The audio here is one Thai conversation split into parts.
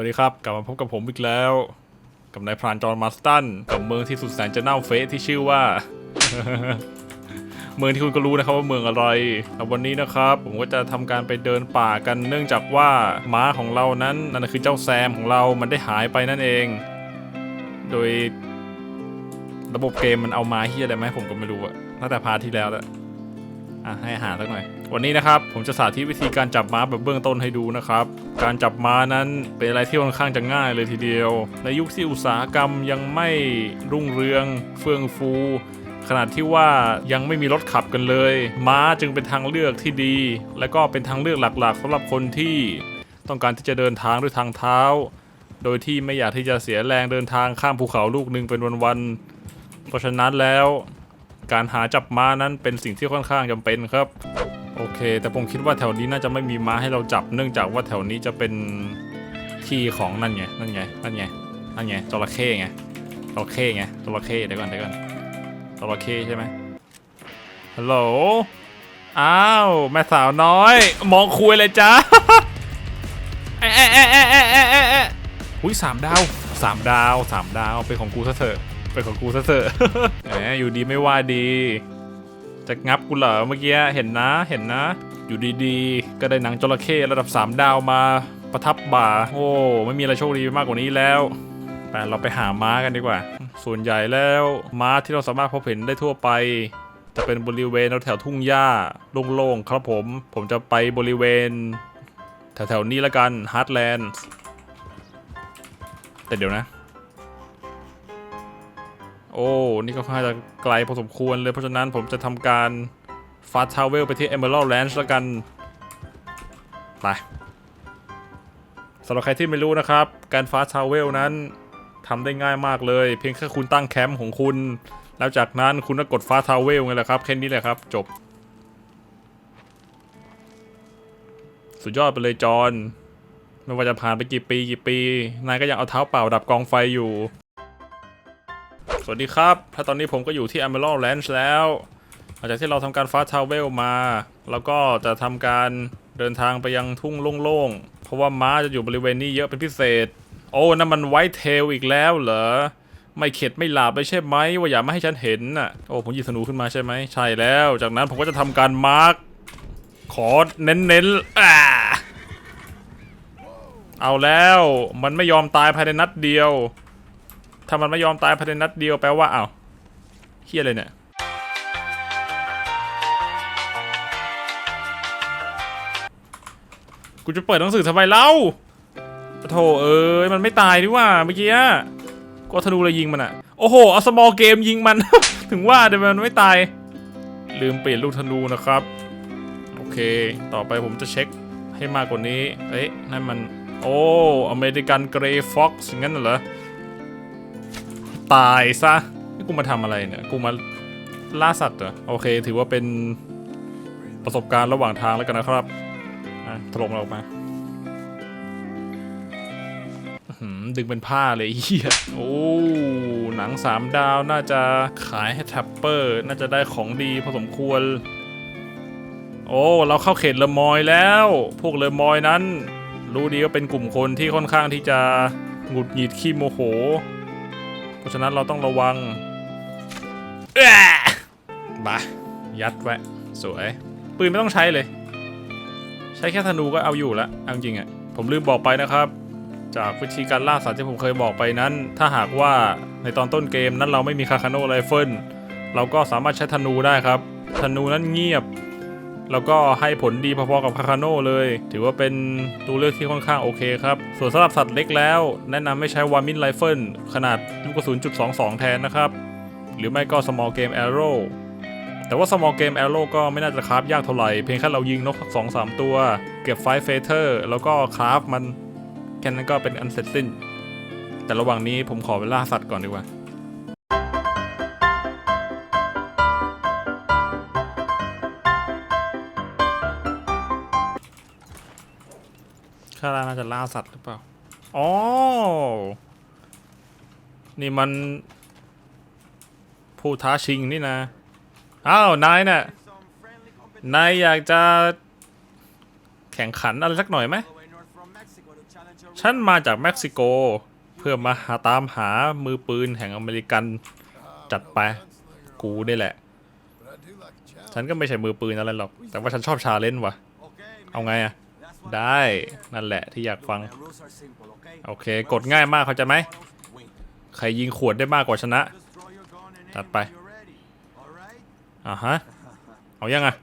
วัสดีครับ กลับมาพบกับผมอีกแล้ว กับนายพรานจอห์นมาสตันกับเมืองที่สุดแสนจะเน่าเฟะที่ชื่อว่า เมืองที่คุณก็รู้นะครับว่าเมืองอะไรแต่วันนี้นะครับ ผมก็จะทำการไปเดินป่ากันเนื่องจากว่าม้าของเรานั้นนั่นคือเจ้าแซมของเรา มันได้หายไปนั่นเอง โดย ระบบเกมมันเอาม้าเฮียอะไรไหมาให้ผมก็ไม่รู้อะตั้งแต่พาร์ทที่แล้วแล้ว อะให้อาหารสักหน่อย วันนี้นะครับผมจะสาธิตวิธีการจับม้าแบบเบื้องต้นให้ดูนะครับ การจับม้านั้นเป็นอะไรที่ค่อนข้างจะง่ายเลยทีเดียว ในยุคที่อุตสาหกรรมยังไม่รุ่งเรืองเฟื่องฟู ขนาดที่ว่ายังไม่มีรถขับกันเลย ม้าจึงเป็นทางเลือกที่ดี และก็เป็นทางเลือกหลักๆสำหรับคนที่ต้องการที่จะเดินทางด้วยทางเท้า โดยที่ไม่อยากที่จะเสียแรงเดินทางข้ามภูเขาลูกหนึ่งเป็นวันๆเพราะฉะนั้นแล้ว การหาจับม้านั้นเป็นสิ่งที่ค่อนข้างจำเป็นครับ โอเค แต่ผมคิดว่าแถวนี้น่าจะไม่มีม้าให้เราจับ เนื่องจากว่าแถวนี้จะเป็นที่ของนั่นไงนั่นไงนั่นไงนั่นไงจระเข้ไงจระเข้ไงจระเข้เดี๋ยวก่อนเดี๋ยวก่อนจระเข้ใช่ไหมฮัลโหลอ้าวแม่สาวน้อย มองคุยเลยจ้าเอ๊ะเอ๊ะเอ๊ะเอ๊ะเอ๊ะเอ๊ะอุ้ยสามดาวสามดาวสามดาวเป็นของกูซะเถอะ เป็นของกูซะเถอะแหมอยู่ดีไม่ว่าดี จะงับกูเหรอเมื่อกี้เห็นนะเห็นนะ อยู่ดีๆ ก็ได้หนังจระเข้ระดับ 3 ดาวมาประทับบ่า โอ้ ไม่มีอะไรโชคดีไปมากกว่านี้แล้วไปเราไปหาม้ากันดีกว่า ส่วนใหญ่แล้วม้าที่เราสามารถพบเห็นได้ทั่วไป จะเป็นบริเวณแถวทุ่งหญ้าโล่งๆครับผม ผมจะไปบริเวณ แถวๆนี้ละกันฮาร์ดแลนด์แต่เดี๋ยวนะ โอ้ นี่ก็ค่อนข้างจะไกลพอสมควรเลยเพราะฉะนั้นผมจะทำการฟาสทาวเวลไปที่ Emerald Ranch แล้วกัน ไปสำหรับใครที่ไม่รู้นะครับ การฟาสทาวเวลนั้นทำได้ง่ายมากเลย เพียงแค่คุณตั้งแคมป์ของคุณ แล้วจากนั้นคุณก็กดฟาสทาวเวลไงแหละครับแค่นี้แหละครับ จบ สุดยอดไปเลยจอนไม่ว่าจะผ่านไปกี่ปีกี่ปี นายก็ยังเอาเท้าเปล่าดับกองไฟอยู่ วัสดีครับ ถ้าตอนนี้ผมก็อยู่ที่ Emerald Ranch แล้ว หลังจากที่เราทำการฟาสทาวเวลมา แล้วก็จะทำการเดินทางไปยังทุ่งโล่งๆ เพราะว่าม้าจะอยู่บริเวณนี้เยอะเป็นพิเศษ โอ้นั่นมันไวท์เทลอีกแล้วเหรอ ไม่เข็ดไม่หลาบเลยใช่ไหม ว่าอย่ามาให้ฉันเห็นน่ะ โอ้ผมยิบธนูขึ้นมาใช่ไหม ใช่แล้ว จากนั้นผมก็จะทำการมาร์กขอเน้นๆอ่าเอาแล้ว มันไม่ยอมตายภายในนัดเดียว ถ้ามันไม่ยอมตายภายในนัดเดียวแปลว่าเอ้าเฮียอะไรเนี่ยกูจะเปิดหนังสือทำไมเล่าโธ่เอ้ยมันไม่ตายดีว่าเมื่อกี้ก็ธนูเลยยิงมันอะโอ้โหเอาสมอลเกมยิงมัน ถึงว่าเดี๋ยวมันไม่ตาย ลืมเปลี่ยนลูกธนูนะครับ โอเค ต่อไปผมจะเช็คให้มากกว่านี้ เอ๊ะนั่นมัน โอ้ อเมริกันเกรย์ฟ็อกซ์งั้นเหรอ ตายซะนี่กูมาทำอะไรเนี่ย กูมาล่าสัตว์เหรอ โอเค ถือว่าเป็นประสบการณ์ระหว่างทางแล้วกันนะครับอะถล่มเราออกมาดึงเป็นผ้าเลยเฮียโอ้ หนังสามดาวน่าจะขายให้แท็ปเปอร์ น่าจะได้ของดีพอสมควร โอ้ เราเข้าเขตเลมอยแล้ว พวกเลมอยนั้น รู้ดีว่าเป็นกลุ่มคนที่ค่อนข้างที่จะหงุดหงิดขี้โมโห ราะฉะนั้นเราต้องระวังเอ้อบายัดไว้สวย ปืนไม่ต้องใช้เลย ใช้แค่ธนูก็เอาอยู่ละเอาจริงๆอะ ผมลืมบอกไปนะครับ จากวิธีการล่าสัตว์ที่ผมเคยบอกไปนั้น ถ้าหากว่าในตอนต้นเกมนั้นเราไม่มีคาคาโนไรเฟิลเราก็สามารถใช้ธนูได้ครับ ธนูนั้นเงียบ แล้วก็ให้ผลดีพอๆกับคาคาโนเลย ถือว่าเป็นตัวเลือกที่ค่อนข้างโอเคครับ ส่วนสำหรับสัตว์เล็กแล้ว แนะนำไม่ใช้วามินไรเฟิลขนาดลูกกระสุนจุด22 แทนนะครับ หรือไม่ก็ small game arrow แต่ว่า small game arrow ก็ไม่น่าจะคราฟยากเท่าไหร่ เพียงแค่เรายิงนกสักสองสามตัว เก็บไฟเฟเธอร์แล้วก็คราฟมันแค่นั้นก็เป็นอันเสร็จสิ้น แต่ระหว่างนี้ผมขอเวลาสัตว์ก่อนดีกว่า ข้าราน่าจะล่าสัตว์หรือเปล่า อ๋อ นี่มัน ผู้ท้าชิงนี่นะ อ้าว นายน่ะ นายอยากจะแข่งขันอะไรสักหน่อยไหม ฉันมาจากเม็กซิโก เพื่อมาหาตามหามือปืนแห่งอเมริกันจัดไป กูนี่แหละ ฉันก็ไม่ใช่มือปืนอะไรหรอก แต่ว่าฉันชอบชาเลนจ์ว่ะ เอาไงอะ ได้นั่นแหละที่อยากฟัง โอเค กดง่ายมากเข้าใจไหม ใครยิงขวดได้มากกว่าชนะจัดไป อ่าฮะ เอายังอะ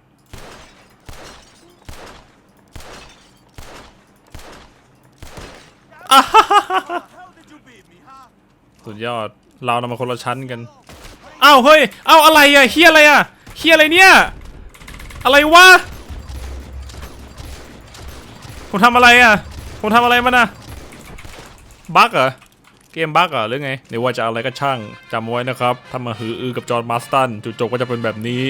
อ่าฮ่าฮ่าฮ่าฮ่าสุดยอด เรานำมาคนละชั้นกัน อ้าวเฮ้ยเอ้าอะไรอะเฮียอะไรอะเฮียอะไรเนี่ย อะไรวะ ผมทำอะไรอะ ผมทำอะไรมันอะบั๊กเหรอ เกมบั๊กเหรอหรือไงไม่ว่าจะอะไรก็ช่างจำไว้นะครับถ้ามาหืออือกับจอห์นมาสตันจุดจบก็จะเป็นแบบนี้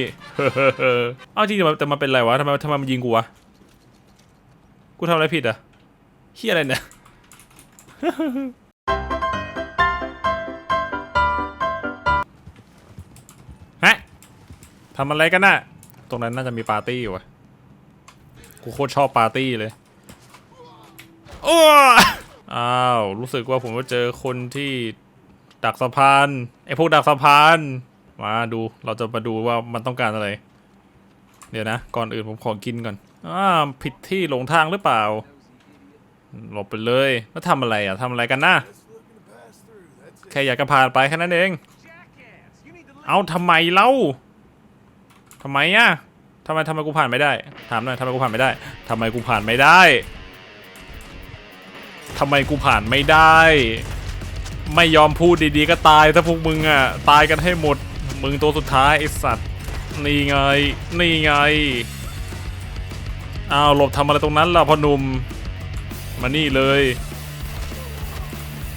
เอ้าจริงแต่มันเป็นไรวะทำไมทำไมมันยิงกูวะ กูทำอะไรผิดอะเฮียอะไรเนี่ยฮะทำอะไรกันน่ะ ตรงนั้นน่าจะมีปาร์ตี้อยู่วะกูโคตรชอบปาร์ตี้เลย โอ้อ้าว รู้สึกว่าผมว่าเจอคนที่ดักสะพานไอ้พวกดักสะพานมาดูเราจะมาดูว่ามันต้องการอะไร เดี๋ยวนะ ก่อนอื่นผมขอกินก่อนอ้าผิดที่หลงทางหรือเปล่า หลบไปเลยแล้วทำอะไรอะทำอะไรกันนะแค่อยากจะผ่านไปแค่นั้นเอง เอาทำไมเล่าทำไมอะทำไมทำไมกูผ่านไม่ได้ ถามหน่อยทำไมกูผ่านไม่ได้ทำไมกูผ่านไม่ได้ ทำไมกูผ่านไม่ได้ ไม่ยอมพูดดีๆก็ตาย ถ้าพวกมึงอะ ตายกันให้หมด มึงตัวสุดท้ายไอสัตว์ นี่ไง นี่ไง อ้าวหลบทำอะไรตรงนั้นล่ะพ่อหนุ่ม มานี่เลย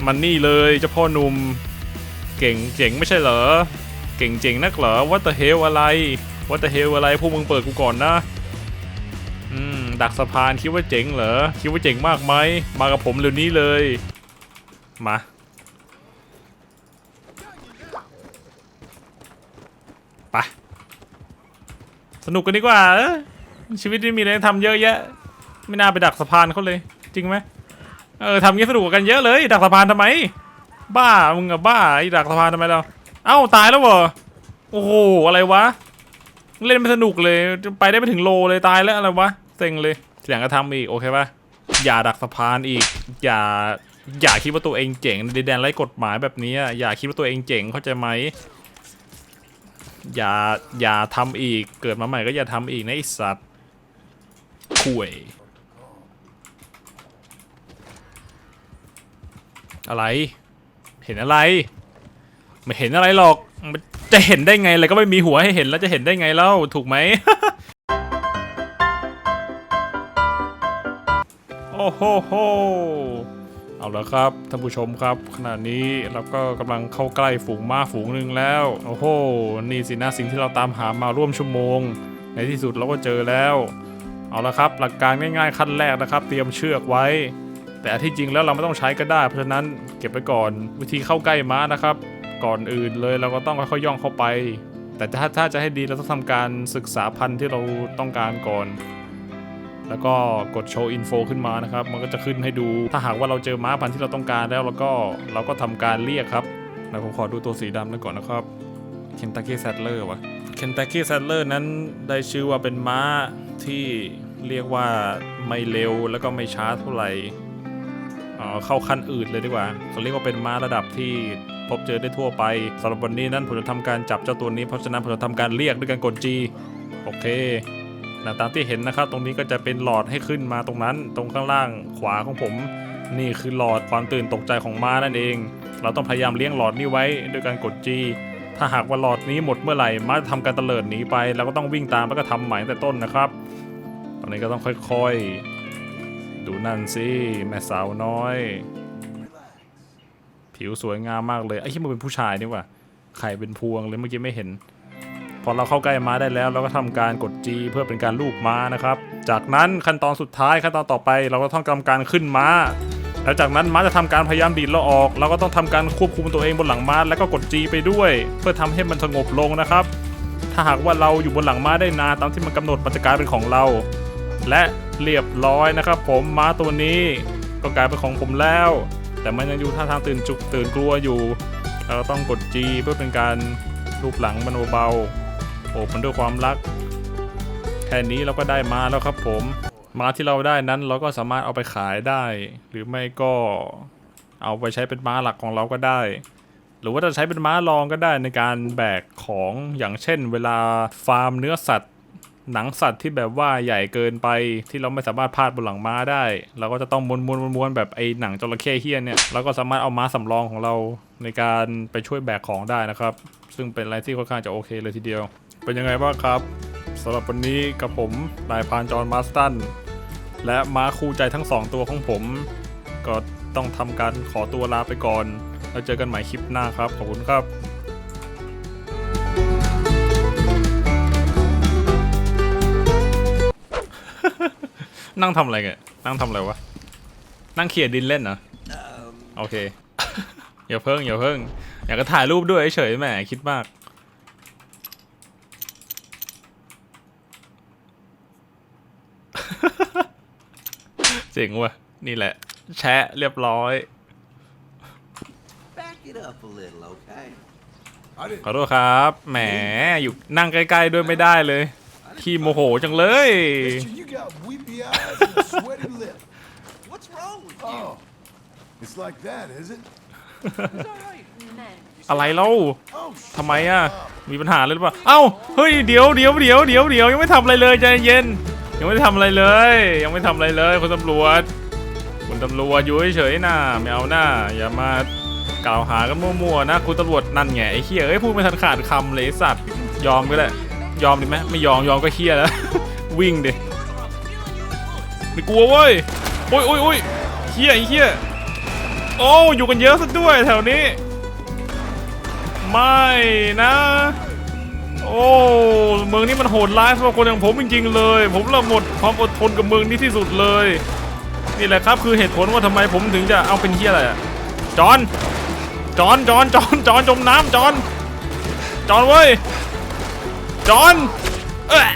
มันนี่เลยเจ้าพ่อหนุ่ม เก่งเจ๋งไม่ใช่เหรอ เก่งเจ๋งนักเหรอวัตเตอร์เฮลอะไรวัตเตอร์เฮลอะไรพวกมึงเปิดกูก่อนนะ ดักสะพานคิดว่าเจ๋งเหรอ คิดว่าเจ๋งมากไหม มากับผมเร็วนี้เลย มา ไป สนุกกันดีกว่า ชีวิตนี้มีอะไรทำเยอะแยะ ไม่น่าไปดักสะพานเขาเลย จริงไหมเออทำงี้สนุกกว่ากันเยอะเลย ดักสะพานทำไม บ้า มึงอะบ้า ไอ้ดักสะพานทำไมเรา เอ้าตายแล้วเหรอ โอ้โห อะไรวะ เล่นไม่สนุกเลย ไปได้ไม่ถึงโลเลยตายแล้วอะไรวะ เซ็งเลยเสียงกระทำอีกโอเคปะอย่าดักสะพานอีก อย่าอย่าคิดว่าตัวเองเจ๋งในดินแดนไร้กฎหมายแบบนี้อะอย่าคิดว่าตัวเองเจ๋งเข้าใจไหมอย่าอย่าทำอีกเกิดมาใหม่ก็อย่าทำอีกนะไอสัตว์คุยอะไร เห็นอะไร ไม่เห็นอะไรหรอก จะเห็นได้ไงอะไรก็ไม่มีหัวให้เห็นแล้วจะเห็นได้ไงเล่าถูกไหม โอ้โหโหเอาละครับท่านผู้ชมครับ ขณะนี้เราก็กำลังเข้าใกล้ฝูงม้าฝูงหนึ่งแล้ว โอ้โห นี่สินะสิ่งที่เราตามหามาร่วมชั่วโมง ในที่สุดเราก็เจอแล้ว เอาละครับหลักการง่ายๆขั้นแรกนะครับ เตรียมเชือกไว้ แต่ที่จริงแล้วเราไม่ต้องใช้ก็ได้ เพราะฉะนั้นเก็บไว้ก่อนวิธีเข้าใกล้ม้านะครับ ก่อนอื่นเลยเราก็ต้องค่อยๆย่องเข้าไป แต่ถ้าถ้าจะให้ดีเราต้องทำการศึกษาพันธุ์ที่เราต้องการก่อน แล้วก็กดโชว์อินโฟขึ้นมานะครับ มันก็จะขึ้นให้ดู ถ้าหากว่าเราเจอม้าพันธุ์ที่เราต้องการแล้วแล้วก็เราก็ทำการเรียกครับเดี๋ยวผมขอดูตัวสีดำนั่นก่อนนะครับ Kentucky Saddler วะ Kentucky Saddler นั้นได้ชื่อว่าเป็นม้าที่เรียกว่าไม่เร็วแล้วก็ไม่ช้าเท่าไหร่เอ่อเข้าขั้นอื่นเลยดีกว่าเขาเรียกว่าเป็นม้าระดับที่พบเจอได้ทั่วไปสำหรับวันนี้นั้นผมจะทำการจับเจ้าตัวนี้เพราะฉะนั้นผมจะทำการเรียกด้วยการกด G โอเค นะตามที่เห็นนะครับ ตรงนี้ก็จะเป็นหลอดให้ขึ้นมาตรงนั้น ตรงข้างล่างขวาของผม นี่คือหลอดความตื่นตกใจของม้านั่นเอง เราต้องพยายามเลี้ยงหลอดนี้ไว้ด้วยการกด G ถ้าหากว่าหลอดนี้หมดเมื่อไหร่ม้าจะทำการเตลิดหนีไปเราก็ต้องวิ่งตามแล้วก็ทำใหม่ตั้งแต่ต้นนะครับ ตอนนี้ก็ต้องค่อยๆ ดูนั่นสิแม่สาวน้อย ผิวสวยงามมากเลยไอ้ที่มันเป็นผู้ชายนี่ว่าไข่เป็นพวงเลยเมื่อกี้ไม่เห็น อเราเข้าใกล้ม้าได้แล้ว เราก็ทำการกด G เพื่อเป็นการลูบม้านะครับ จากนั้นขั้นตอนสุดท้ายขั้นตอนต่อไป เราก็ต้องทำการขึ้นม้า แล้วจากนั้นม้าจะทำการพยายามดีดเราออก เราก็ต้องทำการควบคุมตัวเองบนหลังม้าแล้วก็กด G ไปด้วย เพื่อทำให้มันสงบลงนะครับ ถ้าหากว่าเราอยู่บนหลังม้าได้นานตามที่มันกำหนดมันจะกลายเป็นของเรา และเรียบร้อยนะครับ ผมม้าตัวนี้ก็กลายเป็นของผมแล้ว แต่มันยังอยู่ท่าทางตื่นจุกตื่นกลัวอยู่เราต้องกด G เพื่อเป็นการรูปหลังมันเบาๆ โอบมันด้วยความรัก แค่นี้เราก็ได้มาแล้วครับผม มาที่เราได้นั้นเราก็สามารถเอาไปขายได้ หรือไม่ก็เอาไปใช้เป็นม้าหลักของเราก็ได้ หรือว่าจะใช้เป็นม้ารองก็ได้ในการแบกของอย่างเช่น เวลาฟาร์มเนื้อสัตว์ หนังสัตว์ที่แบบว่าใหญ่เกินไปที่เราไม่สามารถพาดบนหลังม้าได้ เราก็จะต้องม้วนม้วนม้วนๆแบบไอ้หนังจระเข้เฮี้ยนเนี่ยเราก็สามารถเอาม้าสำรองของเราในการไปช่วยแบกของได้นะครับ ซึ่งเป็นอะไรที่ค่อนข้างจะโอเคเลยทีเดียว เป็นยังไงบ้างครับสำหรับวันนี้กับผมนายพรานจอห์นมาสตัน และม้าคู่ใจทั้งสองตัวของผม ก็ต้องทำการขอตัวลาไปก่อน แล้วเจอกันใหม่คลิปหน้าครับ ขอบคุณครับนั่งทำอะไรกันนั่งทำอะไรวะ นั่งเขี่ยดินเล่นเหรอโอเค อย่าเพิ่งอย่าเพิ่ง อยากจะถ่ายรูปด้วยเฉยๆแหมคิดมาก เจ๋งว่ะ นี่แหละ แชะเรียบร้อย Back it up a little, okay? I didn't. ขอโทษครับ แหม อยู่นั่งใกล้ๆด้วยไม่ได้เลย ขี้โมโหจังเลย Mister, you got weepy eyes and a sweaty lip. What's wrong with you? Oh, it's like that, is it? Men. อะไรเล่า Oh, ทำไมอะ มีปัญหาเลยหรือเปล่า เอ้า เฮ้ย เดี๋ยวเดี๋ยวเดี๋ยวเดี๋ยวเดี๋ยวยังไม่ทำอะไรเลยใจเย็น ยังไม่ได้ทำอะไรเลย ยังไม่ทำอะไรเลยคุณตำรวจคุณตำรวจอยู่เฉยๆนะไม่เอาหน้าอย่ามากล่าวหากันมั่วๆนะคุณตำรวจนั่นไงไอ้เหี้ยเอ้ยพูดไม่ทันขาดคำเลยสัตว์ยอมก็ได้ยอมดีไหมไม่ยอมยอมก็เหี้ยแล้ว วิ่งดิไม่กลัวเว้ยโอ้ยโอ้ยโอ้ยเหี้ยไอ้เหี้ยโอ้อยู่กันเยอะซะด้วยแถวนี้ ไม่นะ โอ้เมืองนี้มันโหดร้ายสำหรับคนอย่างผมจริงๆเลย ผมละหมดความอดทนกับเมืองนี้ที่สุดเลย นี่แหละครับคือเหตุผลว่าทำไมผมถึงจะเอาเป็นเฮียอะไรอะจอนจอนจอนจอนจอนจมน้ำจอนจอนเว้ยจอนเอ้อ